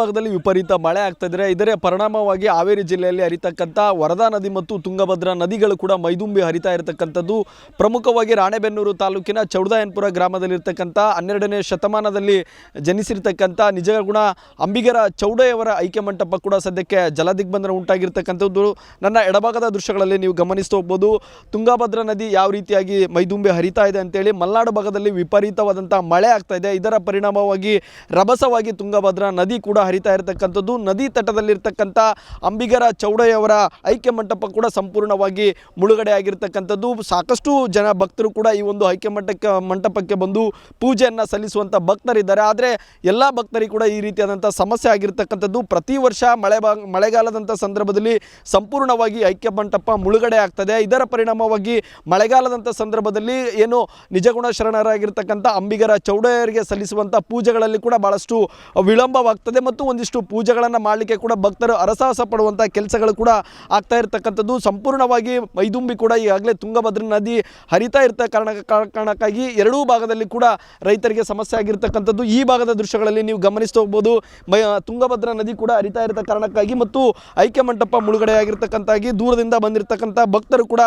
ಭಾಗದಲ್ಲಿ ವಿಪರೀತ ಮಳೆ ಆಗ್ತಾ ಇದ್ರೆ ಇದರ ಪರಿಣಾಮವಾಗಿ ಹಾವೇರಿ ಜಿಲ್ಲೆಯಲ್ಲಿ ಹರಿತಕ್ಕಂಥ ವರದಾ ನದಿ ಮತ್ತು ತುಂಗಭದ್ರಾ ನದಿಗಳು ಕೂಡ ಮೈದುಂಬಿ ಹರಿತಾ ಇರತಕ್ಕಂಥದ್ದು. ಪ್ರಮುಖವಾಗಿ ರಾಣೆಬೆನ್ನೂರು ತಾಲೂಕಿನ ಚೌಡಾಯನ್ಪುರ ಗ್ರಾಮದಲ್ಲಿರ್ತಕ್ಕಂಥ ಹನ್ನೆರಡನೇ ಶತಮಾನದಲ್ಲಿ ಜನಿಸಿರ್ತಕ್ಕಂಥ ನಿಜಗುಣ ಅಂಬಿಗರ ಚೌಡಯ್ಯವರ ಐಕ್ಯ ಮಂಟಪ ಕೂಡ ಸದ್ಯಕ್ಕೆ ಜಲದಿಗ್ಬಂಧನ ಉಂಟಾಗಿರ್ತಕ್ಕಂಥದ್ದು. ನನ್ನ ಎಡಭಾಗದ ದೃಶ್ಯಗಳಲ್ಲಿ ನೀವು ಗಮನಿಸ್ತಾ ಹೋಗ್ಬೋದು. ತುಂಗಭದ್ರಾ ನದಿ ಯಾವ ರೀತಿಯಾಗಿ ಮೈದುಂಬಿ ಹರಿತಾ ಇದೆ ಅಂತೇಳಿ ಮಲೆನಾಡು ಭಾಗದಲ್ಲಿ ವಿಪರೀತವಾದಂಥ ಮಳೆ ಆಗ್ತಾ ಇದೆ. ಇದರ ಪರಿಣಾಮವಾಗಿ ರಭಸವಾಗಿ ತುಂಗಭದ್ರಾ ನದಿ ಕೂಡ ಹರಿತಾ ಇರತಕ್ಕಂಥದ್ದು. ನದಿ ತಟದಲ್ಲಿರ್ತಕ್ಕಂಥ ಅಂಬಿಗರ ಚೌಡಯ್ಯವರ ಐಕ್ಯ ಮಂಟಪ ಕೂಡ ಸಂಪೂರ್ಣವಾಗಿ ಮುಳುಗಡೆ ಆಗಿರ್ತಕ್ಕಂಥದ್ದು. ಸಾಕಷ್ಟು ಜನ ಭಕ್ತರು ಕೂಡ ಈ ಒಂದು ಐಕ್ಯ ಮಂಟಕ್ಕೆ ಮಂಟಪಕ್ಕೆ ಬಂದು ಪೂಜೆಯನ್ನು ಸಲ್ಲಿಸುವಂಥ ಭಕ್ತರಿದ್ದಾರೆ. ಆದರೆ ಎಲ್ಲ ಭಕ್ತರಿಗೆ ಕೂಡ ಈ ರೀತಿಯಾದಂಥ ಸಮಸ್ಯೆ ಆಗಿರ್ತಕ್ಕಂಥದ್ದು. ಪ್ರತಿ ವರ್ಷ ಮಳೆ ಮಳೆಗಾಲದಂಥ ಸಂದರ್ಭದಲ್ಲಿ ಸಂಪೂರ್ಣವಾಗಿ ಐಕ್ಯ ಮಂಟಪ ಮುಳುಗಡೆ ಆಗ್ತದೆ. ಇದರ ಪರಿಣಾಮವಾಗಿ ಮಳೆಗಾಲದಂಥ ಸಂದರ್ಭದಲ್ಲಿ ಏನು ನಿಜಗುಣ ಶರಣರಾಗಿರ್ತಕ್ಕಂಥ ಅಂಬಿಗರ ಚೌಡಯ್ಯರಿಗೆ ಸಲ್ಲಿಸುವಂಥ ಪೂಜೆಗಳಲ್ಲಿ ಕೂಡ ಭಾಳಷ್ಟು ವಿಳಂಬವಾಗ್ತದೆ. ಮತ್ತು ಒಂದಿಷ್ಟು ಪೂಜೆಗಳನ್ನು ಮಾಡಲಿಕ್ಕೆ ಕೂಡ ಭಕ್ತರು ಅರಸಾಹಸ ಪಡುವಂಥ ಕೆಲಸಗಳು ಕೂಡ ಆಗ್ತಾ ಇರತಕ್ಕಂಥದ್ದು. ಸಂಪೂರ್ಣವಾಗಿ ಮೈದುಂಬಿ ಕೂಡ ಈಗಾಗಲೇ ತುಂಗಭದ್ರಾ ನದಿ ಹರಿತಾ ಇರ್ತ ಕಾರಣ, ಕಾರಣಕ್ಕಾಗಿ ಎರಡೂ ಭಾಗದಲ್ಲಿ ಕೂಡ ರೈತರಿಗೆ ಸಮಸ್ಯೆ ಆಗಿರ್ತಕ್ಕಂಥದ್ದು. ಈ ಭಾಗದ ದೃಶ್ಯಗಳಲ್ಲಿ ನೀವು ಗಮನಿಸ್ತಾ ಹೋಗ್ಬೋದು. ಮೈ, ತುಂಗಭದ್ರಾ ನದಿ ಕೂಡ ಹರಿತಾ ಇರತ ಕಾರಣಕ್ಕಾಗಿ ಮತ್ತು ಐಕ್ಯ ಮಂಟಪ ಮುಳುಗಡೆ ಆಗಿರ್ತಕ್ಕಂಥಾಗಿ ದೂರದಿಂದ ಬಂದಿರತಕ್ಕಂಥ ಭಕ್ತರು ಕೂಡ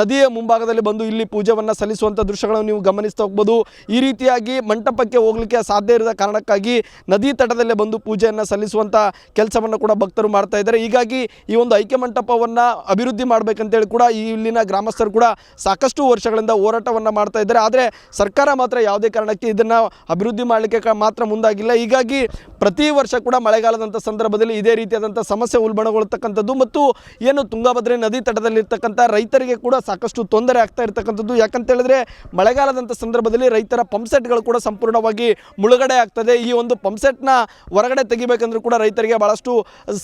ನದಿಯ ಮುಂಭಾಗದಲ್ಲಿ ಬಂದು ಇಲ್ಲಿ ಪೂಜೆಯನ್ನು ಸಲ್ಲಿಸುವಂಥ ದೃಶ್ಯಗಳನ್ನು ನೀವು ಗಮನಿಸ್ತಾ ಹೋಗ್ಬೋದು. ಈ ರೀತಿಯಾಗಿ ಮಂಟಪಕ್ಕೆ ಹೋಗಲಿಕ್ಕೆ ಸಾಧ್ಯ ಇರದ ಕಾರಣಕ್ಕಾಗಿ ನದಿ ತಟದಲ್ಲೇ ಬಂದು ಪೂಜೆಯನ್ನು ಸಲ್ಲಿಸುವಂಥ ಕೆಲಸವನ್ನು ಕೂಡ ಭಕ್ತರು ಮಾಡ್ತಾ ಇದ್ದಾರೆ. ಹೀಗಾಗಿ ಈ ಒಂದು ಐಕ್ಯ ಮಂಟಪವನ್ನು ಅಭಿವೃದ್ಧಿ ಮಾಡಬೇಕಂತೇಳಿ ಕೂಡ ಇಲ್ಲಿನ ಗ್ರಾಮಸ್ಥರು ಕೂಡ ಸಾಕಷ್ಟು ವರ್ಷಗಳಿಂದ ಹೋರಾಟವನ್ನು ಮಾಡ್ತಾ ಇದ್ದಾರೆ. ಆದರೆ ಸರ್ಕಾರ ಮಾತ್ರ ಯಾವುದೇ ಕಾರಣಕ್ಕೆ ಇದನ್ನು ಅಭಿವೃದ್ಧಿ ಮಾಡಲಿಕ್ಕೆ ಮಾತ್ರ ಮುಂದಾಗಿಲ್ಲ. ಹೀಗಾಗಿ ಪ್ರತಿ ವರ್ಷ ಕೂಡ ಮಳೆಗಾಲದಂಥ ಸಂದರ್ಭದಲ್ಲಿ ಇದೇ ರೀತಿಯಾದಂಥ ಸಮಸ್ಯೆ ಉಲ್ಬಣಗೊಳ್ತಕ್ಕಂಥದ್ದು ಮತ್ತು ಏನು ತುಂಗಭದ್ರೆ ನದಿ ತಟದಲ್ಲಿರ್ತಕ್ಕಂಥ ರೈತರಿಗೆ ಕೂಡ ಸಾಕಷ್ಟು ತೊಂದರೆ ಆಗ್ತಾ ಇರ್ತಕ್ಕಂಥದ್ದು. ಯಾಕಂತ ಹೇಳಿದ್ರೆ ಮಳೆಗಾಲದಂಥ ಸಂದರ್ಭದಲ್ಲಿ ರೈತರ ಪಂಪ್ಸೆಟ್ಗಳು ಕೂಡ ಸಂಪೂರ್ಣವಾಗಿ ಮುಳುಗಡೆ ಆಗ್ತದೆ. ಈ ಒಂದು ಪಂಪ್ಸೆಟ್ನ ಹೊರಗಡೆ ತೆಗಿಬೇಕಂದ್ರೂ ಕೂಡ ರೈತರಿಗೆ ಭಾಳಷ್ಟು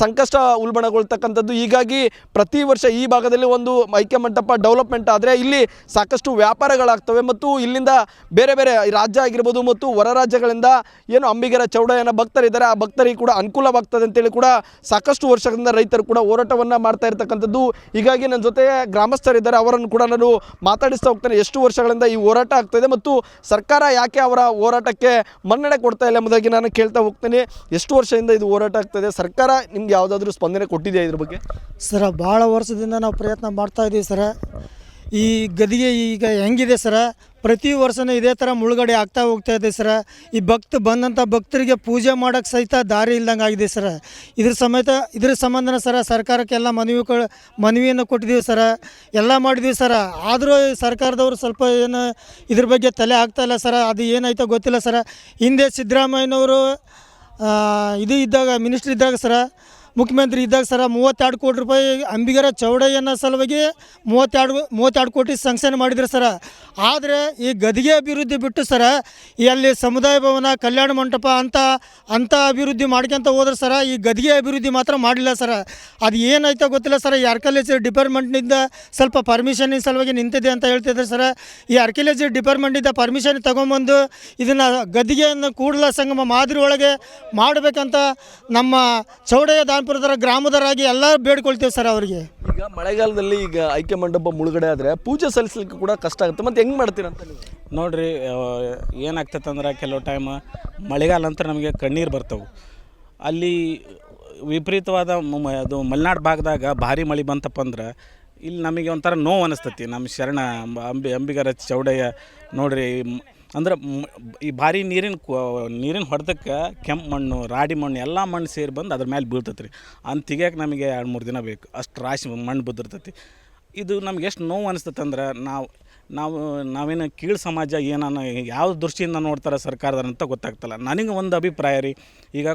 ಸಂಕಷ್ಟ ಉಲ್ಬಣಗೊಳ್ತಕ್ಕಂಥದ್ದು. ಹೀಗಾಗಿ ಪ್ರತಿ ವರ್ಷ ಈ ಭಾಗದಲ್ಲಿ ಒಂದು ಐಕ್ಯ ಮಂಟಪ ಡೆವಲಪ್ಮೆಂಟ್ ಆದರೆ ಇಲ್ಲಿ ಸಾಕಷ್ಟು ವ್ಯಾಪಾರಗಳಾಗ್ತವೆ ಮತ್ತು ಇಲ್ಲಿಂದ ಬೇರೆ ಬೇರೆ ರಾಜ್ಯ ಆಗಿರ್ಬೋದು ಮತ್ತು ಹೊರ ರಾಜ್ಯಗಳಿಂದ ಏನು ಅಂಬಿಗರ ಚೌಡಯ್ಯನ ಭಕ್ತರಿದ್ದಾರೆ ಆ ಭಕ್ತರಿಗೆ ಕೂಡ ಅನುಕೂಲವಾಗ್ತದೆ ಅಂತೇಳಿ ಕೂಡ ಸಾಕಷ್ಟು ವರ್ಷಗಳಿಂದ ರೈತರು ಕೂಡ ಹೋರಾಟವನ್ನು ಮಾಡ್ತಾ ಇರ್ತಕ್ಕಂಥದ್ದು. ಹೀಗಾಗಿ ನನ್ನ ಜೊತೆ ಗ್ರಾಮಸ್ಥರಿದ್ದಾರೆ. ಅವರನ್ನು ಕೂಡ ನಾನು ಮಾತಾಡಿಸ್ತಾ ಹೋಗ್ತೇನೆ. ಎಷ್ಟು ವರ್ಷಗಳಿಂದ ಈ ಹೋರಾಟ ಆಗ್ತಾಯಿದೆ ಮತ್ತು ಸರ್ಕಾರ ಯಾಕೆ ಅವರ ಹೋರಾಟಕ್ಕೆ ಮನ್ನಣೆ ಕೊಡ್ತಾ ಇಲ್ಲ ಎಂಬುದಾಗಿ ನಾನು ಕೇಳ್ತಾ ಹೋಗ್ತೇನೆ. ಎಷ್ಟು ವರ್ಷದಿಂದ ಇದು ಹೋರಾಟ ಆಗ್ತದೆ. ಸರ್ಕಾರ ನಿಮ್ಗೆ ಯಾವುದಾದ್ರೂ ಸ್ಪಂದನೆ ಕೊಟ್ಟಿದೆಯಾ ಇದ್ರ ಬಗ್ಗೆ? ಸರ, ಭಾಳ ವರ್ಷದಿಂದ ನಾವು ಪ್ರಯತ್ನ ಮಾಡ್ತಾ ಇದ್ದೀವಿ ಸರ. ಈ ಗದಿಗೆ ಈಗ ಹೆಂಗಿದೆ ಸರ? ಪ್ರತಿ ವರ್ಷನೂ ಇದೇ ಥರ ಮುಳುಗಡೆ ಆಗ್ತಾ ಹೋಗ್ತಾ ಇದೆ ಸರ. ಈ ಭಕ್ತ ಬಂದಂಥ ಭಕ್ತರಿಗೆ ಪೂಜೆ ಮಾಡೋಕ್ಕೆ ಸಹಿತ ದಾರಿ ಇಲ್ದಂಗೆ ಆಗಿದೆ ಸರ. ಇದ್ರ ಸಮೇತ, ಇದ್ರ ಸಂಬಂಧನ ಸರ ಸರ್ಕಾರಕ್ಕೆಲ್ಲ ಮನವಿ ಮನವಿಯನ್ನು ಕೊಟ್ಟಿದ್ದೀವಿ ಸರ. ಎಲ್ಲ ಮಾಡಿದ್ವಿ ಸರ. ಆದರೂ ಸರ್ಕಾರದವರು ಸ್ವಲ್ಪ ಏನು ಇದ್ರ ಬಗ್ಗೆ ತಲೆ ಆಗ್ತಾ ಇಲ್ಲ ಸರ. ಅದು ಏನಾಯ್ತೋ ಗೊತ್ತಿಲ್ಲ ಸರ. ಹಿಂದೆ ಸಿದ್ದರಾಮಯ್ಯನವರು ಇದು ಇದ್ದಾಗ ಮಿನಿಸ್ಟ್ರ್ ಇದ್ದಾಗ ಸರ ಮುಖ್ಯಮಂತ್ರಿ ಇದ್ದಾಗ ಸರ ಮೂವತ್ತೆರಡು ಕೋಟಿ ರೂಪಾಯಿ ಅಂಬಿಗರ ಚೌಡಯ್ಯನ ಸಲುವಾಗಿ ಮೂವತ್ತೆರಡು ಮೂವತ್ತೆರಡು ಕೋಟಿ ಸಂಕ್ಷನ್ ಮಾಡಿದ್ರು ಸರ. ಆದರೆ ಈ ಗದಿಗೆ ಅಭಿವೃದ್ಧಿ ಬಿಟ್ಟು ಸರ ಇಲ್ಲಿ ಸಮುದಾಯ ಭವನ, ಕಲ್ಯಾಣ ಮಂಟಪ ಅಂತ ಅಂಥ ಅಭಿವೃದ್ಧಿ ಮಾಡ್ಕೊಂತ ಹೋದ್ರೆ ಸರ ಈ ಗದಿಗೆ ಅಭಿವೃದ್ಧಿ ಮಾತ್ರ ಮಾಡಿಲ್ಲ ಸರ. ಅದು ಏನಾಯ್ತೋ ಗೊತ್ತಿಲ್ಲ ಸರ. ಈ ಅರ್ಕಲೇಜ್ ಡಿಪಾರ್ಟ್ಮೆಂಟ್ನಿಂದ ಸ್ವಲ್ಪ ಪರ್ಮಿಷನ್ ಸಲುವಾಗಿ ನಿಂತಿದೆ ಅಂತ ಹೇಳ್ತಿದ್ರು ಸರ. ಈ ಆರ್ಕಿಯಾಲಜಿ ಡಿಪಾರ್ಟ್ಮೆಂಟಿಂದ ಪರ್ಮಿಷನ್ ತಗೊಂಬಂದು ಇದನ್ನು ಗದಿಗೆಯನ್ನು ಕೂಡಲ ಸಂಗಮ ಮಾದರಿ ಒಳಗೆ ಮಾಡಬೇಕಂತ ನಮ್ಮ ಚೌಡಯ್ಯ ದಾನಪುರದರ ಗ್ರಾಮದರಾಗಿ ಎಲ್ಲ ಬೇಡ್ಕೊಳ್ತೇವೆ ಸರ್ ಅವರಿಗೆ. ಈಗ ಮಳೆಗಾಲದಲ್ಲಿ ಈಗ ಐಕ್ಯ ಮಂಟಪ ಮುಳುಗಡೆ ಆದರೆ ಪೂಜೆ ಸಲ್ಲಿಸಲಿಕ್ಕೆ ಕೂಡ ಕಷ್ಟ ಆಗುತ್ತೆ. ಮತ್ತೆ ಹೆಂಗೆ ಮಾಡ್ತೀರ ಅಂತ ನೀವು? ನೋಡ್ರಿ ಏನಾಗ್ತೈತೆ ಅಂದ್ರೆ ಕೆಲವು ಟೈಮ್ ಮಳೆಗಾಲ ಅಂತ ನಮಗೆ ಕಣ್ಣೀರು ಬರ್ತವೆ. ಅಲ್ಲಿ ವಿಪರೀತವಾದ ಅದು ಮಲೆನಾಡು ಭಾಗದಾಗ ಭಾರಿ ಮಳೆ ಬಂತಪ್ಪ ಅಂದ್ರೆ ಇಲ್ಲಿ ನಮಗೆ ಒಂಥರ ನೋವು ಅನಿಸ್ತತಿ. ನಮ್ಮ ಶರಣ ಅಂಬ- ಅಂಬಿ ಅಂಬಿಗರ ಚೌಡಯ್ಯ ನೋಡ್ರಿ ಅಂದ್ರೆ ಈ ಭಾರಿ ನೀರಿನ ನೀರಿನ ಹೊಡೆದಕ್ಕೆ ಕೆಂಪು ಮಣ್ಣು, ರಾಡಿ ಮಣ್ಣು, ಎಲ್ಲ ಮಣ್ಣು ಸೇರಿ ಬಂದು ಅದ್ರ ಮೇಲೆ ಬೀಳ್ತೈತೆ ರೀ ಅಂತ ತೆಗಿಯೋಕೆ ನಮಗೆ ಎರಡು ಮೂರು ದಿನ ಬೇಕು. ಅಷ್ಟು ರಾಶಿ ಮಣ್ಣು ಬಿದ್ದಿರ್ತೈತಿ. ಇದು ನಮ್ಗೆ ಎಷ್ಟು ನೋವು ಅನಿಸ್ತೈತೆ ಅಂದ್ರೆ ನಾವು ನಾವು, ನಾವೇನು ಕೀಳು ಸಮಾಜ ಏನನ್ನ ಯಾವ ದೃಷ್ಟಿಯಿಂದ ನೋಡ್ತಾರೆ ಸರ್ಕಾರದವ್ರು ಅಂತ ಗೊತ್ತಾಗ್ತಲ್ಲ. ನನಗೆ ಒಂದು ಅಭಿಪ್ರಾಯ ರೀ. ಈಗ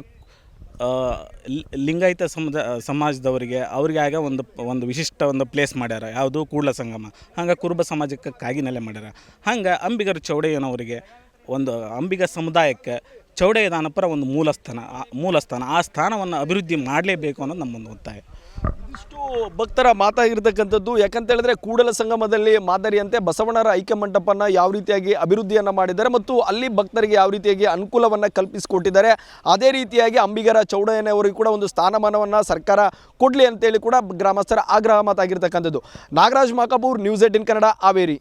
ಲಿಂಗಾಯತ ಸಮುದ, ಸಮಾಜದವರಿಗೆ ಅವ್ರಿಗೆ ಆಗ ಒಂದು ಒಂದು ವಿಶಿಷ್ಟ ಒಂದು ಪ್ಲೇಸ್ ಮಾಡ್ಯಾರ. ಯಾವುದು? ಕೂಡಲ ಸಂಗಮ. ಹಂಗೆ ಕುರುಬ ಸಮಾಜಕ್ಕೆ ಕಾಗಿನೆಲೆ ಮಾಡ್ಯಾರ. ಹಂಗೆ ಅಂಬಿಗರ ಚೌಡಯ್ಯನವರಿಗೆ ಒಂದು, ಅಂಬಿಗ ಸಮುದಾಯಕ್ಕೆ ಚೌಡಯ್ಯ ದಾನಪರ ಒಂದು ಮೂಲಸ್ಥಾನ ಮೂಲಸ್ಥಾನ. ಆ ಮೂಲಸ್ಥಾನ. ಆ ಸ್ಥಾನವನ್ನು ಅಭಿವೃದ್ಧಿ ಮಾಡಲೇಬೇಕು ಅನ್ನೋದು ನಮ್ಮೊಂದು ಒತ್ತಾಯ. ಇಷ್ಟು ಭಕ್ತರ ಮಾತಾಗಿರ್ತಕ್ಕಂಥದ್ದು. ಯಾಕಂತ ಹೇಳಿದ್ರೆ ಕೂಡಲ ಸಂಗಮದಲ್ಲಿ ಮಾದರಿಯಂತೆ ಬಸವಣ್ಣರ ಐಕ್ಯ ಮಂಟಪನ ಯಾವ ರೀತಿಯಾಗಿ ಅಭಿವೃದ್ಧಿಯನ್ನು ಮಾಡಿದ್ದಾರೆ ಮತ್ತು ಅಲ್ಲಿ ಭಕ್ತರಿಗೆ ಯಾವ ರೀತಿಯಾಗಿ ಅನುಕೂಲವನ್ನು ಕಲ್ಪಿಸಿಕೊಟ್ಟಿದ್ದಾರೆ. ಅದೇ ರೀತಿಯಾಗಿ ಅಂಬಿಗರ ಚೌಡಯ್ಯನವರಿಗೆ ಕೂಡ ಒಂದು ಸ್ಥಾನಮಾನವನ್ನು ಸರ್ಕಾರ ಕೊಡಲಿ ಅಂತೇಳಿ ಕೂಡ ಗ್ರಾಮಸ್ಥರ ಆಗ್ರಹ ಮಾತಾಗಿರ್ತಕ್ಕಂಥದ್ದು. Nagaraj Makapur news eighteen Kannada, Haveri.